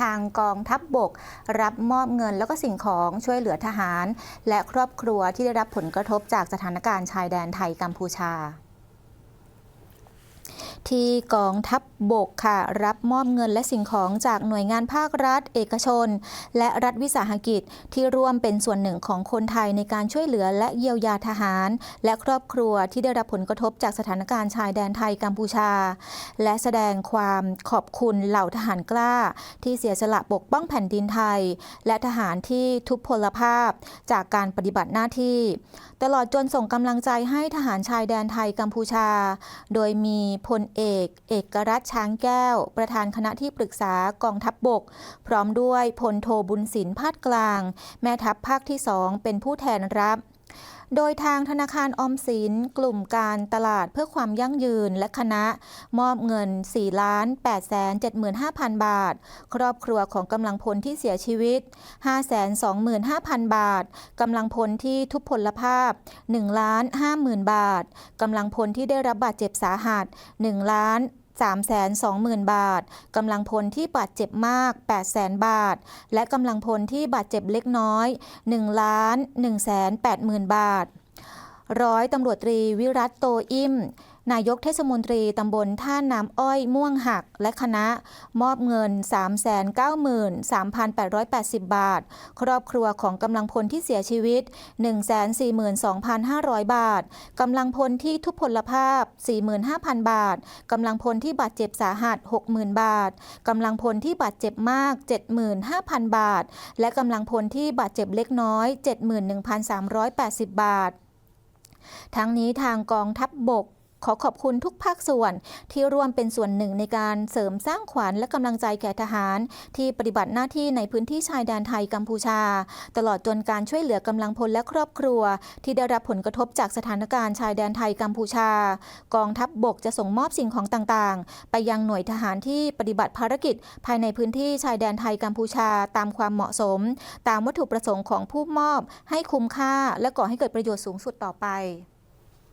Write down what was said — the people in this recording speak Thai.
ทางกองทัพบบก รับมอบเงินแล้วก็สิ่งของช่วยเหลือทหาร และครอบครัวที่ได้รับผลกระทบจากสถานการณ์ชายแดนไทยกัมพูชาที่กองทัพบ บกค่ะ รับมอบเงินและสิ่งของจากหน่วยงานภาครัฐ เอกชน และรัฐวิสาหกิจที่ร่วมเป็นส่วนหนึ่งของคนไทยในการช่วยเหลือและเยียวยาทหาร และครอบครัวที่ได้รับผลกระทบจากสถานการณ์ชายแดนไทยกัมพูชา และแสดงความขอบคุณเหล่าทหารกล้า ที่เสียสละปกป้องแผ่นดินไทย และทหารที่ทุพพลภาพจากการปฏิบัติหน้าที่ ตลอดจนส่งกำลังใจให้ทหารชายแดนไทยกัมพูชา โดยมีพลเอก เอกรัชช้างแก้ว ประธานคณะที่ปรึกษากองทัพบบก พร้อมด้วยพลโทบุญสินพาดกลาง แม่ทัพภาคที่สองเป็นผู้แทนรับโดยทางธนาคารออมสิน กลุ่มการตลาดเพื่อความยั่งยืนและคณะ มอบเงิน 4 ล้าน 8 7 5 0 0 0 บาท ครอบครัวของกำลังพลที่เสียชีวิต 525,000 บาท กำลังพลที่ทุพพลภาพ 1 ล้าน 50,000 บาท กำลังพลที่ได้รับบาดเจ็บสาหัส 1 ล้าน 320,000 บาท กำลังพลที่บาดเจ็บมาก 800,000 บาท และกำลังพลที่บาดเจ็บเล็กน้อย1ล้าน180,000 บาท ร้อยตำรวจตรีวิรัตโตอิ่ม นายกเทศมนตรีตำบลท่าน้ำอ้อยม่วงหักและคณะ มอบเงิน 393,880 บาท ครอบครัวของกำลังพลที่เสียชีวิต 142,500 บาทกำลังพลที่ทุพพลภาพ 45,000 บาทกำลังพลที่บาดเจ็บสาหัส 60,000 บาทกำลังพลที่บาดเจ็บมาก 75,000 บาท และกำลังพลที่บาดเจ็บเล็กน้อย 71,380 บาท ทั้งนี้ทางกองทัพบบก ขอขอบคุณทุกภาคส่วน ที่ร่วมเป็นส่วนหนึ่งในการเสริมสร้างขวัญและกำลังใจแก่ทหาร ที่ปฏิบัติหน้าที่ในพื้นที่ชายแดนไทยกัมพูชา ตลอดจนการช่วยเหลือกำลังพลและครอบครัว ที่ได้รับผลกระทบจากสถานการณ์ชายแดนไทยกัมพูชา กองทัพบบกจะส่งมอบสิ่งของต่างๆ ไปยังหน่วยทหารที่ปฏิบัติภารกิจ ภายในพื้นที่ชายแดนไทยกัมพูชาตามความเหมาะสม ตามวัตถุประสงค์ของผู้มอบ ให้คุ้มค่า และก่อให้เกิดประโยชน์สูงสุดต่อไป